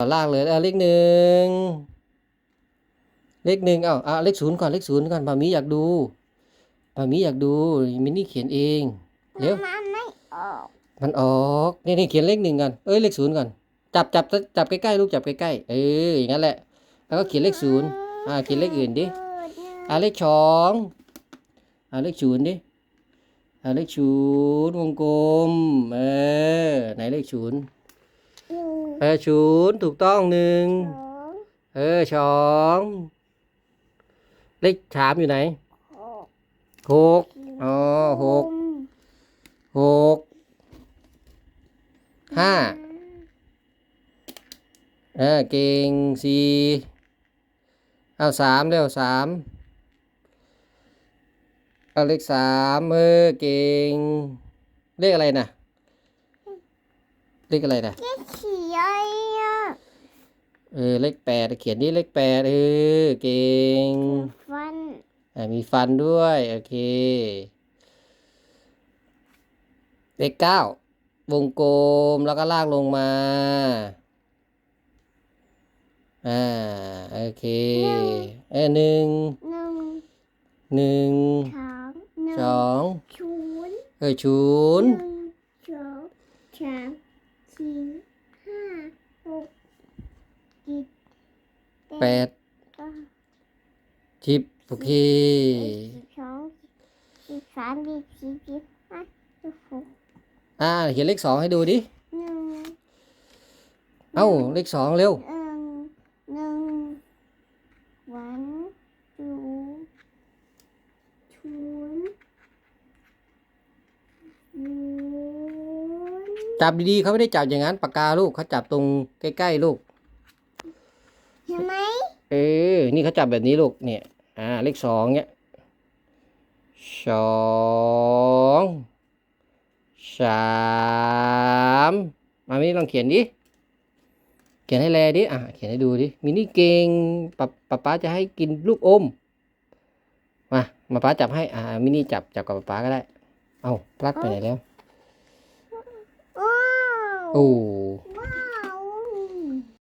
ลากเลยเอาเลขหนึ่งเลขหนึ่งเอาเอาเลขศูนย์ก่อนเลขศูนย์ก่อนปามีอยากดูปามีอยากดูมินนี่เขียนเองเร็วมันไม่ออกมันออกนี่นี่เขียนเลขหนึ่งก่อนเอ้ยเลขศูนย์ก่อนจับจับจับใกล้ๆลูกจับใกล้ๆเอออย่างนั้นแหละ แล้วก็เขียนเลขศูนย์อ่าเขียนเลขอื่นดิอ่าเลขสองอ่าเลขศูนย์ดิอ่าเลขศูนย์วงกลมเออไหนเลขศูนย์หนึ่ง เออศูนย์ถูกต้องหนึ่งเออสองเลขสามอยู่ไหนหกหกอ๋อหกหกห้าเออเก่งสี่เอาสามเร็วสามเอาเลขสามเออเก่งเลขอะไรนะ เลขอะไรนะเลขสี่อะไรอะเออเลขแปดเขียนนี่เลขแปดเออเก่งฟันอ่ามีฟันด้วยโอเค เลขเก้าวงกลมแล้วก็ลากลงมาอ่าโอเคเออหนึ่งหนึ่งหนึ่งสองหนึ่งสองศูนย์เออศูนหย์นึ่งสองสาม สี่ห้าหกเจ็ดแปดเก้าสิบโอเคสิบสองสิบสามสิบสี่สิบห้าสิบหกอ่าเขียนเลขสองให้ดูดิหนึ่งเอ้าเลขสองเร็ว หนึ่งหนึ่ง one two two ศูนย์ จับดีๆเขาไม่ได้จับอย่างนั้นปากกาลูกเขาจับตรงใกล้ๆลูก เห็นไหมเออ นี่เขาจับแบบนี้ลูกเนี่ย อ่า เลขสองเนี่ยสองสามมามิลองเขียนดิ เขียนให้แลดิ อะ เขียนให้ดูดิ มินี่เก่งป๊าป๊าป๊าจะให้กินลูกอม มา มาป๊าจับให้ อ่า มินี่จับจับกับป๊าป๊าก็ได้ เอาพลัดไปไหนแล้ว 哦。